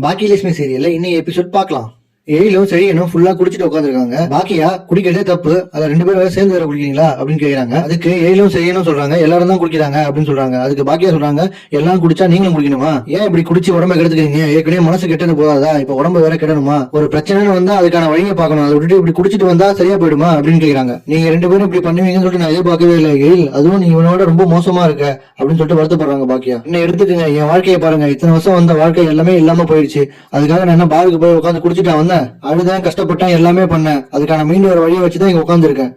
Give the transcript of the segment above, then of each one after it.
பாக்கியலட்சுமி சீரியல்ல இன்னைக்கு எபிசோட் பார்க்கலாம். எயிலும் செழியனும் ஃபுல்லா குடிச்சிட்டு உட்காந்துருக்காங்க பாக்கியா குடிக்கிறதே தப்பு. அதை ரெண்டு பேரும் சேர்ந்து வேற குடிக்கிறீங்களா? அப்படின்னு கேக்குறாங்க. அதுக்கு எயிலும் செய்யணும் சொல்றாங்க. எல்லாரும் தான் குடிக்கிறாங்க அப்படின்னு சொல்றாங்க. அதுக்கு பாக்கியா சொல்றாங்க எல்லாம் குடிச்சா நீங்களும் குடிக்கணுமா? ஏன் இப்படி குடிச்சு உடம்ப கெடுத்துக்கிறீங்க? ஏற்கனவே மனசு கெட்டது போதாதா இப்ப உடம்பு வேற கெடணுமா? ஒரு பிரச்சனைன்னு வந்தா அதுக்கான வழியை பார்க்கணும். அதை விட்டுட்டு இப்படி குடிச்சிட்டு வந்தா சரியா போயிடுமா? அப்படின்னு கேக்குறாங்க. நீங்க ரெண்டு பேரும் இப்படி பண்ணுவீங்கன்னு சொல்லிட்டு நான் எதிர்பார்க்கவே இல்லை எயில் அதுவும் நீ இவனோட ரொம்ப மோசமா இருக்க. அப்படின்னு சொல்லிட்டு வருத்தப்படுறாங்க பாக்கியா. என்ன எடுத்துக்கங்க என் வாழ்க்கையை பாருங்க. இத்தனை வருஷம் வந்த வாழ்க்கை எல்லாமே இல்லாம போயிடுச்சு. அதுக்காக நான் என்ன பாருக்கு போய் உட்காந்து குடிச்சிட்டு வந்தேன். அழுதேன் கஷ்டப்பட்டேன் எல்லாமே பண்ணேன். அதுக்கான மீண்டும் ஒரு வழியை வச்சுதான் இங்க உட்காந்துருக்கேன்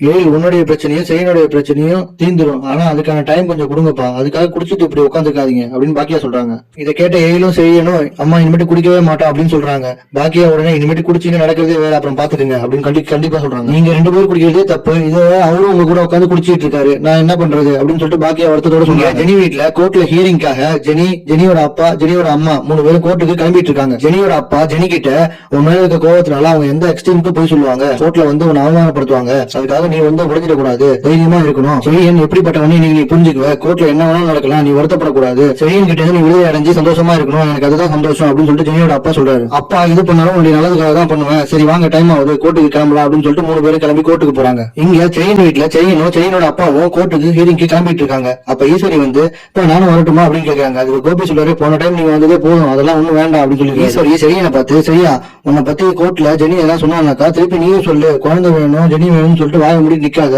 ஏய் உன்னுடைய பிரச்சனையும் செயனுடைய பிரச்சனையும் தீந்துரும் ஆனா அதுக்கான டைம் கொஞ்சம் கொடுங்கப்பா. அதுக்காக குடிச்சிட்டு இப்படி உட்காந்துக்காதீங்க அப்படின்னு பாக்கியா சொல்றாங்க. இதை கேட்ட ஏயிலும் செய்யணும் அம்மா இனிமேட்டு குடிக்கவே மாட்டோம் அப்படின்னு சொல்றாங்க. பாக்கியா உடனே இனிமேட்டு குடிச்சிங்க நடக்கிறதே வேற அப்புறம் பாத்துக்கங்க அப்படின்னு கண்டி கண்டிப்பா சொல்றாங்க. நீங்க ரெண்டு பேரும் குடிக்கிறதே தப்பு. இதை அவரும் உங்க கூட உட்காந்து குடிச்சிட்டு இருக்காரு. நான் என்ன பண்றது? அப்படின்னு சொல்லிட்டு பாக்கியா வருத்தத்தோட சொல்றாங்க. ஜெனி வீட்ல கோர்ட்ல ஹியரிங்காக ஜெனி ஜெனியோட அப்பா ஜெனியோட அம்மா மூணு பேரும் கோர்ட்டுக்கு கிளம்பிட்டு இருக்காங்க. ஜெனியோட அப்பா ஜெனி கிட்ட உன் மேல இருக்க கோவத்தினால அவங்க எந்த எக்ஸ்ட்ரீமுக்கு போய் சொல்லுவாங்க. கோர்ட்ல வந்து உன்னை அவமானப்படுத்துவாங்க. அதுக்காக நீ வந்து உடைஞ்சிட கூடாது தைரியமா இருக்கணும். செழியன் எப்படிப்பட்டவனே நீ நீ புரிஞ்சுக்குவ. கோர்ட்ல என்ன வேணாலும் நடக்கலாம். நீ வருத்தப்படக்கூடாது. செழியன் கிட்ட நீ விடுதலை அடைஞ்சு சந்தோஷமா இருக்கணும். எனக்கு அதுதான் சந்தோஷம் அப்படின்னு சொல்லிட்டு ஜெனியோட அப்பா சொல்றாரு. அப்பா இது பண்ணாலும் உன்னுடைய நல்லதுக்காக தான் பண்ணுவேன். சரி வாங்க டைம் ஆகுது. கோர்ட்டுக்கு கிளம்பலாம் அப்படின்னு சொல்லிட்டு மூணு பேரும் கிளம்பி கோர்ட்டுக்கு போறாங்க. இங்க செயின் வீட்டுல செயினும் செயினோட அப்பாவும் கோர்ட்டுக்கு ஹியரிங்க்கு கிளம்பிட்டு இருக்காங்க. அப்ப ஈஸ்வரி வந்து இப்ப நானும் வரட்டுமா? அப்படின்னு கேக்குறாங்க. அதுக்கு கோபி சொல்றாரு போன டைம் நீங்க வந்ததே போதும். அதெல்லாம் ஒண்ணும் வேண்டாம். அப்படின்னு சொல்லி ஈஸ்வரி செழியனை பார்த்து சரியா உன்னை பத்தி கோர்ட்ல ஜெனி எல்லாம் சொன்னாங்கக்கா திருப்பி நீயும் சொல்லு. குழந்தை வேணும் ஜெனி வேணும்னு சொல்லிட்டு வாய முடி நிக்காத.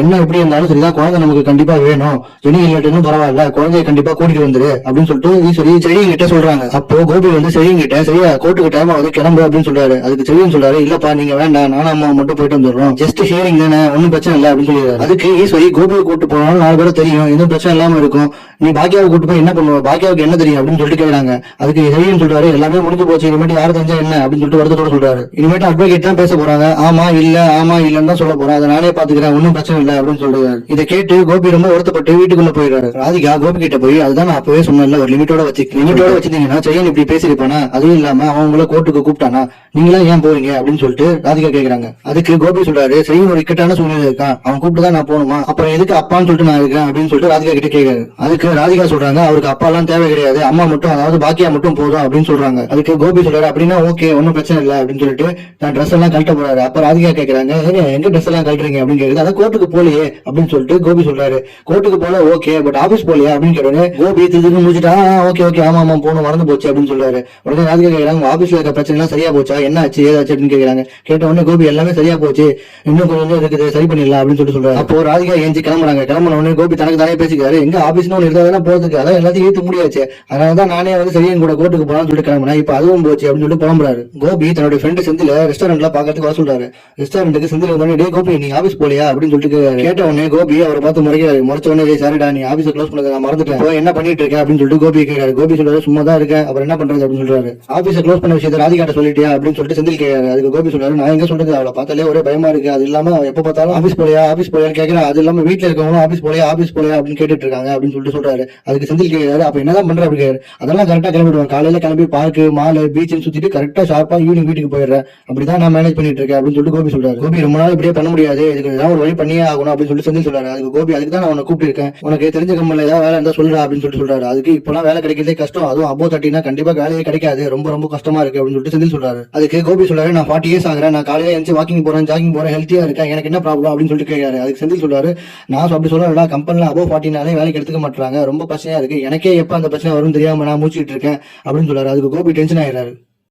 என்ன எப்படி இருந்தாலும் சரிதான் குழந்தை நமக்கு கண்டிப்பா வேணும். ஜெனி இல்லாட்டினும் பரவாயில்ல குழந்தைய கண்டிப்பா கூட்டிட்டு வந்துரு அப்படின்னு சொல்லிட்டு ஈஸ்வரி செடியும் கிட்ட சொல்றாங்க. அப்போ கோபி வந்து செடியும் கிட்ட சரியா கோர்ட்டுக்கு டைம் ஆகுது கிளம்பு அப்படின்னு சொல்றாரு. அதுக்கு செடியும் சொல்றாரு இல்லப்பா நீங்க வேண்டாம் நானும் அம்மா மட்டும் போயிட்டு வந்துடுறோம். ஜஸ்ட் ஷேரிங் தானே ஒன்னும் பிரச்சனை இல்லை அப்படின்னு சொல்லிடுறாரு. அதுக்கு ஈஸ்வரி கோபியை கூட்டு போனாலும் நாலு பேரும் தெரியும் எதுவும் பிரச்சனை இல்லாம இருக்கும். நீ பாக்கியாவை கூட்டு போய் என்ன பண்ணுவ? பாக்கியாவுக்கு என்ன தெரியும்? அப்படின்னு சொல்லிட்டு கேக்குறாங்க. அதுக்கு செழியன் சொல்றாரு எல்லாமே முடிஞ்சு போச்சு இனிமேட்டு யாரு தெரிஞ்சா என்ன? அப்படின்னு சொல்லிட்டு வருத்தத்தோட சொல்றாரு. இனிமேட்டு அட்வொகேட் தான் பேச போறாங்க. ஆமா இல்ல ஆமா இல்லன்னு தான் சொல்ல போறாங்க. அதை நானே பாத்துக்கிறேன் ஒன்னும் பிரச்சனை இல்லை அப்படின்னு சொல்றாரு. இதை கேட்டு கோபி ரொம்ப வருத்தப்பட்டு வீட்டுக்குள்ள போயிடுறாரு. ராதிகா கோபி கிட்ட போய் அதுதான் நான் அப்பவே சொன்னேன்ல ஒரு லிமிட்டோட வச்சு லிமிட்டோட வச்சிருந்தீங்கன்னா செய்யன் இப்படி பேசிருப்பானா அதுவும் இல்லாம அவன் உங்களை கோர்ட்டுக்கு கூப்பிட்டானா? நீங்களா ஏன் போறீங்க அப்படின்னு சொல்லிட்டு ராதிகா கேக்குறாங்க. அதுக்கு கோபி சொல்றாரு செய்யன் ஒரு இக்கட்டான சூழ்நிலை இருக்கான். அவன் கூப்பிட்டு தான் நான் போகணுமா? அப்புறம் எதுக்கு அப்பான்னு சொல்லிட்டு நான் இருக்கேன்? அப்படின்னு சொல்லிட்டு ராதிகா கிட்ட கேக்குறாரு. அதுக்கு ராதிகா சொல்றாங்க அவருக்கு அப்பா எல்லாம் தேவை கிடையாது. அம்மா மட்டும் அதாவது பாக்கியா மட்டும் போதும் அப்படின்னு சொல்றாங்க. அதுக்கு கோபி சொல்றாரு அப்படின்னா ஓகே ஒன்னும் பிரச்சனை இல்லை அப்படின்னு சொல்லிட்டு நான் ட்ரெஸ் எல்லாம் கழட்ட போறாரு. அப்ப ராதிகா கேக்குறாங்க "ஏங்க, எங்க ட்ரெஸ் எல்லாம் கழட்டுறீங்க அப்படின்னு கேட்குது அதான் கோர்ட்டுக்கு போலையே அப்படின்னு சொல்லிட்டு கோபி சொல்றாரு. கோர்ட்டுக்கு போல ஓகே பட் ஆஃபீஸ் போலையா அப்படின்னு கேட்டோன்னே கோபி திருப்பி முடிச்சுட்டா ஓகே ஓகே ஆமா ஆமா போகணும் மறந்து போச்சு அப்படின்னு சொல்றாரு. உடனே ராதிகா கேட்குறாங்க ஆஃபீஸ்ல இருக்க பிரச்சனை எல்லாம் சரியா போச்சா? என்ன ஆச்சு? ஏதாச்சு அப்படின்னு கேட்குறாங்க கேட்ட உடனே கோபி எல்லாமே சரியா போச்சு. இன்னும் கொஞ்சம் இருக்குது சரி பண்ணிடலாம் அப்படின்னு சொல்லிட்டு சொல்றாரு. அப்போ ராதிகா ஏஞ்சி கிளம்புறாங்க. கிளம்புன உடனே கோபி தனக்கு தானே பேசிக்கிறாரு. எங்க ஆஃபீஸ்னு ஒன்று இருந்தா போறதுக்கு? அதான் எல்லாத்தையும் ஏத்து முடியாச்சு. அதனாலதான் நானே வந்து சரியா கூட கோர்ட்டுக்கு போலாம்னு சொல்லிட்டு கிளம்புனேன். இப்போ அதுவும் போச்சு அப்படின்னு சொல்லிட்டு புலம்புறாரு. கோபி தன்னுடைய ஃப்ரெண்டு செந்தில ரெஸ்டாரண்ட்ல பாக்கிறதுக்கு வர சொல்றாரு. ரெஸ்டாரண்ட்டுக்கு செந்தில் வந்தோடனே டே கோபி நீ ஆபீஸ் போலியா அப்படின்னு சொல்லிட்டு கேட்ட உடனே கோபி அவரை பார்த்து முறைக்கிறாரு முறைச்ச உடனே சாரிடா நீ ஆபீஸ் க்ளோஸ் பண்ணதை நான் மறந்துட்டேன். என்ன பண்ணிட்டு இருக்க? அப்படின்னு சொல்லிட்டு கோபி கேட்காரு கோபி சொல்றாரு சும்மா தான் இருக்க அவர் என்ன பண்றது? அப்படின்னு சொல்றாரு. ஆபீஸ் க்ளோஸ் பண்ண விஷயத்தை ராதிகாட்ட சொல்லிட்டியா? அப்படின்னு சொல்லிட்டு செந்தில் கேட்காரு அதுக்கு கோபி சொல்றாரு நான் எங்க சொல்றது? அவளை பார்த்தாலே ஒரே பயமா இருக்கு. அது இல்லாம அவ எப்ப பார்த்தாலும் ஆபீஸ் போலியா ஆபீஸ் போலியான்னு கேட்கிறேன் அது இல்லாம வீட்டுல இருக்கவங்களும் ஆபீஸ் போலியா ஆபீஸ் போலியா அப்படின்னு கேட்டுட்டு இருக்காங்க. அப்படின்னு சொல்லிட்டு சொல்றாரு. அதுக்கு செந்தில் கேட்காரு அப்ப என்னதான் பண்ற? அப்படி அதெல்லாம் கரெக்டா கிளம்பிடுவேன். காலையில கிளம்பி பார்க்கு மால் பீச்சுன்னு சுத்திட்டு கரெக்டா ஷார்ப்பா ஈவினிங் வீட்டுக்கு போயிடுறேன். அப்படிதான் நான் மேனேஜ் பண்ணிட்டு இருக்கேன். அப்படின்னு சொல்லிட்டு கோபி சொல்றாரு. கோபி ரொம்ப நாள் இப்படியே பண்ண முடியாது. இதுக்கு ஏதாவது ஒரு வழி பண்ணியே ஆகணும் அப்படின்னு சொல்லிட்டு செந்தில் சொல்றாரு. அதுக்கு கோபி அதுக்கு தான் நான் உன்னை கூப்பிட்டிருக்கேன். உனக்கு தெரிஞ்ச கம்பெனில ஏதாவது வேலை இருந்தா சொல்றா அப்படின்னு சொல்லிட்டு சொல்றாரு. அதுக்கு இப்பெல்லாம் வேலை கிடைக்கிறதே கஷ்டம். அதுவும் அபோ தட்டினா கண்டிப்பா வேலையே கிடைக்காது. ரொம்ப ரொம்ப கஷ்டமா இருக்கு அப்படின்னு சொல்லிட்டு செந்தில் சொல்றாரு. அதுக்கு கோபி சொல்றாரு நான் ஃபார்ட்டி இயர்ஸ் ஆகிறேன். நான் காலையில எழுந்து வாக்கிங் போறேன் ஜாகிங் போறேன் ஹெல்த்தியா இருக்கேன். எனக்கு என்ன ப்ராப்ளம் அப்படின்னு சொல்லிட்டு கேட்காரு அதுக்கு செந்தில் சொல்றாரு நான் அப்படி சொல்லல கம்பெனில அபோ ஃபார்ட்டினாலே வேலைக்கு எடுத்துக்க மாட்டாங்க ரொம்ப பிரச்சனையா இருக்கு. எனக்கே எப்ப அந்த பிரச்சனை வரும்னு தெரியாம நான் மூச்சிட்டு இருக்கேன் அப்படின்னு சொல்றாரு. அதுக்கு கோபி டென்ஷன் ஆயிடுறாரு.